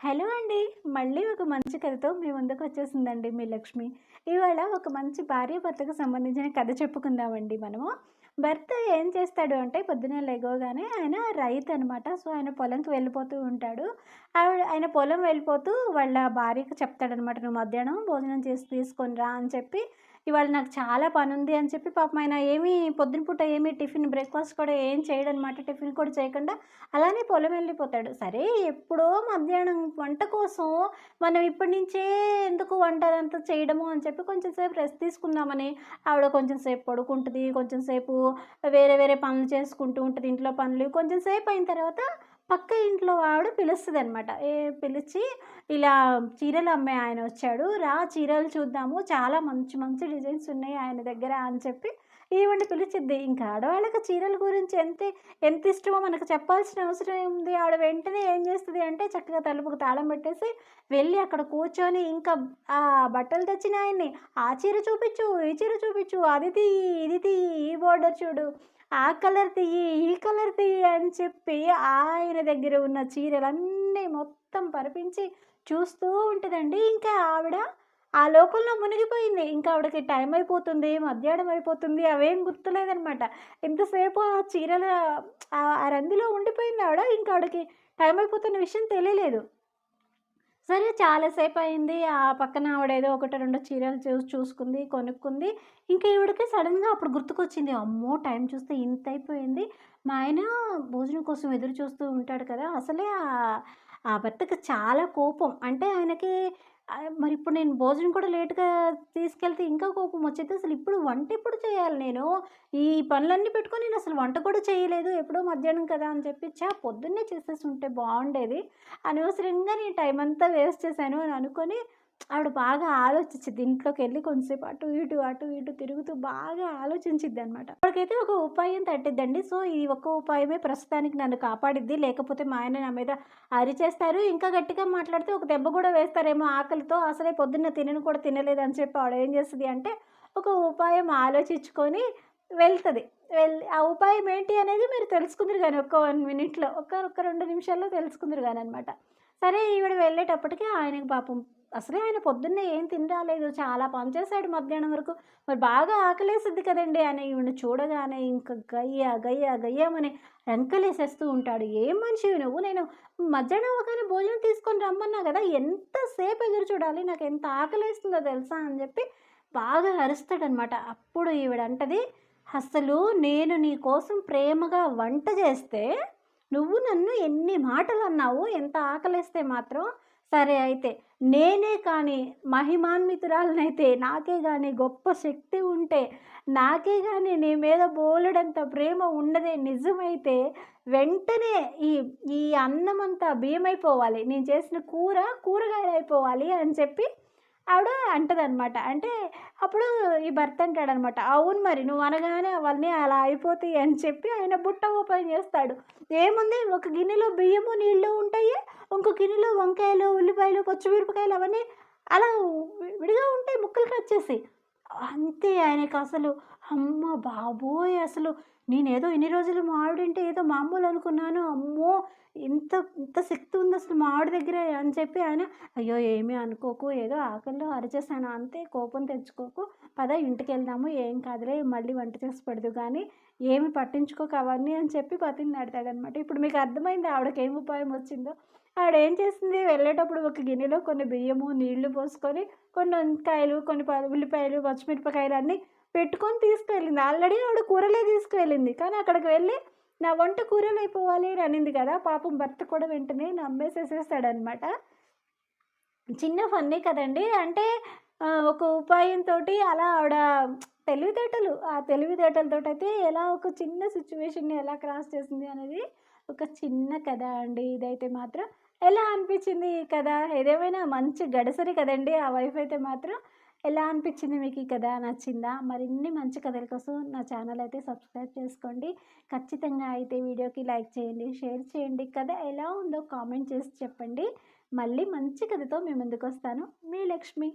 Hello అండి. మళ్ళీ ఒక మంచి కథతో మీ ముందుకు వచ్చేసిందండి మీ లక్ష్మి. ఇవాళ ఒక మంచి భార్య భర్తకు సంబంధించిన కథ చెప్పుకుందామండి మనము. భర్త ఏం చేస్తాడు అంటే పొద్దున లేగోగానే ఆయన రైతు అనమాట సో ఆయన పొలంకి వెళ్ళిపోతూ ఉంటాడు. ఆవిడ ఆయన పొలం వెళ్ళిపోతూ వాళ్ళ భార్యకు చెప్తాడనమాట నువ్వు మధ్యాహ్నం భోజనం చేసి తీసుకొని రా అని చెప్పి ఇవాళ నాకు చాలా పని ఉంది అని చెప్పి పాపం ఆయన ఏమీ పొద్దున పూట ఏమీ టిఫిన్ బ్రేక్ఫాస్ట్ కూడా ఏం చేయడం అనమాట టిఫిన్ కూడా చేయకుండా అలానే పొలం వెళ్ళిపోతాడు. సరే ఎప్పుడో మధ్యాహ్నం వంట కోసం మనం ఇప్పటి నుంచే ఎందుకు వంట అదంతా చేయడము అని చెప్పి కొంచెం సేపు రెస్ట్ తీసుకుందామని ఆవిడ కొంచెం సేపు పడుకుంటుంది కొంచెం సేపు వేరే వేరే పనులు చేసుకుంటూ ఉంటుంది ఇంట్లో పనులు. కొంచెం సేపు అయిన తర్వాత పక్క ఇంట్లో ఆవిడ పిలుస్తుంది అనమాట ఏ పిలిచి ఇలా చీరలు అమ్మే ఆయన వచ్చాడు. రా చీరలు చూద్దాము. చాలా మంచి మంచి డిజైన్స్ ఉన్నాయి ఆయన దగ్గర అని చెప్పి ఈవిడ పిలిచిద్ది. ఇంకా ఆడవాళ్ళకి చీరల గురించి ఎంత ఎంత ఇష్టమో మనకు చెప్పాల్సిన అవసరం ఉంది ఆవిడ వెంటనే ఏం చేస్తుంది అంటే చక్కగా తలుపుకు తాళం పెట్టేసి వెళ్ళి అక్కడ కూర్చొని ఇంకా ఆ బట్టలు తెచ్చిన ఆయన్ని ఆ చీర చూపించు ఈ చీర చూపించు అది తీ ఇది తీ ఈ బోర్డర్ చూడు ఆ కలర్ తీయి ఈ కలర్ తీయి అని చెప్పి ఆయన దగ్గర ఉన్న చీరలన్నీ మొత్తం పరిపించి చూస్తూ ఉంటుందండి. ఇంకా ఆవిడ ఆ లోకంలో మునిగిపోయింది. ఇంకా ఆవిడకి టైం అయిపోతుంది మధ్యాహ్నం అయిపోతుంది అవేం గుర్తులేదనమాట ఎంతసేపు ఆ చీరల ఆ రందిలో ఉండిపోయింది ఆవిడ. ఇంకా ఆవిడకి టైం అయిపోతున్న విషయం తెలియలేదు. సరే చాలాసేపు అయింది ఆ పక్కన ఆవిడ ఏదో ఒకటి రెండు చీరలు చూసి చూసుకుంది కొనుక్కుంది. ఇంకా ఈవిడకి సడన్గా అప్పుడు గుర్తుకొచ్చింది అమ్మో! టైం చూస్తే ఇంత అయిపోయింది. మా ఆయన భోజనం కోసం ఎదురు చూస్తూ ఉంటాడు కదా! అసలే ఆ భర్తకు చాలా కోపం. అంటే ఆయనకి మరి ఇప్పుడు నేను భోజనం కూడా లేట్గా తీసుకెళ్తే ఇంకా కోపం వచ్చేది. అసలు ఇప్పుడు వంట ఎప్పుడు చేయాలి నేను? ఈ పనులన్నీ పెట్టుకొని నేను అసలు వంట కూడా చేయలేదు. ఎప్పుడో మధ్యాహ్నం కదా అని చెప్పి చా పొద్దున్నే చేసేసి ఉంటే బాగుండేది. అనవసరంగా నేను టైం అంతా వేస్ట్ చేశాను అని అనుకొని ఆవిడ బాగా ఆలోచించింది ఇంట్లోకి వెళ్ళి కొంచెంసేపు అటు ఇటు అటు ఇటు తిరుగుతూ బాగా ఆలోచించిద్ది అనమాట అప్పటికైతే ఒక ఉపాయం తట్టిద్దండి. సో ఈ ఒక్క ఉపాయమే ప్రస్తుతానికి నన్ను కాపాడిద్ది. లేకపోతే మా ఆయన నా మీద అరిచేస్తారు. ఇంకా గట్టిగా మాట్లాడితే ఒక దెబ్బ కూడా వేస్తారేమో ఆకలితో. అసలే పొద్దున్న తినను కూడా తినలేదు అని చెప్పి ఆవిడ ఏం చేస్తుంది అంటే ఒక ఉపాయం ఆలోచించుకొని వెళ్తుంది. వెళ్ళి ఆ ఉపాయం ఏంటి అనేది మీరు తెలుసుకుందరు కానీ ఒక్క వన్ మినిట్లో ఒక్క ఒక్క రెండు నిమిషాల్లో తెలుసుకుందరు కానీ అనమాట సరే ఈవిడ వెళ్ళేటప్పటికి ఆయనకు పాపం అసలే ఆయన పొద్దున్నే ఏం తినరాలేదు. చాలా పనిచేశాడు మధ్యాహ్నం వరకు. మరి బాగా ఆకలేసిద్ది కదండి అని ఈవిడ చూడగానే ఇంకా గయ్య గయ్య గయ్యమని రంకలేసేస్తూ ఉంటాడు. ఏం మనిషి నువ్వు నేను మధ్యాహ్నం ఒకనే భోజనం తీసుకొని రమ్మన్నా కదా ఎంతసేపు ఎదురు చూడాలి? నాకు ఎంత ఆకలేస్తుందో తెలుసా? అని చెప్పి బాగా అరుస్తాడనమాట. అప్పుడు ఈవిడంటది అసలు నేను నీ కోసం ప్రేమగా వంట చేస్తే నువ్వు నన్ను ఎన్ని మాటలు అన్నావు ఎంత ఆకలిస్తే మాత్రం సరే అయితే నేనే కానీ మహిమాన్వితురాలనైతే నాకే కానీ గొప్ప శక్తి ఉంటే నాకే కానీ నీ మీద బోలెడంత ప్రేమ ఉండదే నిజమైతే వెంటనే ఈ ఈ అన్నం అంతా బియ్యమైపోవాలి నేను చేసిన కూర కూరగాయలు అయిపోవాలి అని చెప్పి ఆవిడ అంటదనమాట అంటే అప్పుడు ఈ భర్త అంటాడనమాట అవును మరి నువ్వు అనగానే అవన్నీ అలా అయిపోతాయి అని చెప్పి ఆయన బుట్ట ఓపెన్ చేస్తాడు. ఏముంది? ఒక గిన్నెలో బియ్యము నీళ్ళు ఉంటాయి? ఇంకో గిన్నెలో వంకాయలు ఉల్లిపాయలు పచ్చిమిరపకాయలు అవన్నీ అలా విడిగా ఉంటాయి ముక్కలు కట్ చేసి అంతే ఆయనకు అసలు అమ్మ బాబోయ్ అసలు. నేనేదో ఇన్ని రోజులు మావిడంటే ఏదో మామూలు అనుకున్నాను. అమ్మో ఇంత ఇంత శక్తి ఉంది అసలు మావిడి దగ్గర అని చెప్పి ఆయన అయ్యో ఏమీ అనుకోకు. ఏదో ఆకలిలో అరిచేసాను. అంతే కోపం తెచ్చుకోకు. పద ఇంటికి వెళ్దాము ఏం కాదులే మళ్ళీ వంట చేసి పెడదు కానీ ఏమి పట్టించుకోక అవన్నీ అని చెప్పి పతిని నడతాడనమాట ఇప్పుడు మీకు అర్థమైంది ఆవిడకి ఏం ఉపాయం వచ్చిందో? ఆడేం చేసింది వెళ్ళేటప్పుడు ఒక గిన్నెలో కొన్ని బియ్యము నీళ్ళు పోసుకొని కొన్ని వంకాయలు కొన్ని ఉల్లిపాయలు పచ్చిమిరపకాయలు అన్నీ పెట్టుకొని తీసుకువెళ్ళింది ఆల్రెడీ ఆవిడ కూరలే తీసుకువెళ్ళింది కానీ అక్కడికి వెళ్ళి నా వంట కూరలు అయిపోవాలి అని అనింది కదా పాపం భర్త కూడా వెంటనే నమ్మేసేసేస్తాడనమాట. చిన్న ఫన్నీ కదండి. అంటే ఒక ఉపాయంతో అలా ఆవిడ తెలివితేటలు ఆ తెలివితేటలతో అయితే ఎలా ఒక చిన్న సిచ్యువేషన్ని ఎలా క్రాస్ చేసింది అనేది ఒక చిన్న కథ అండి. ఇదైతే మాత్రం ఎలా అనిపించింది కదా ఏదేమైనా మంచి గడసరి కదండి ఆ వైఫ్ అయితే మాత్రం. ఎలా అనిపించింది మీకు ఈ కథ? నచ్చిందా? మరిన్ని మంచి కథల కోసం నా ఛానల్ అయితే సబ్స్క్రైబ్ చేసుకోండి. ఖచ్చితంగా అయితే వీడియోకి లైక్ చేయండి షేర్ చేయండి. కథ ఎలా ఉందో కామెంట్ చేసి చెప్పండి. మళ్ళీ మంచి కథతో మీ ముందుకు వస్తాను మీ లక్ష్మి.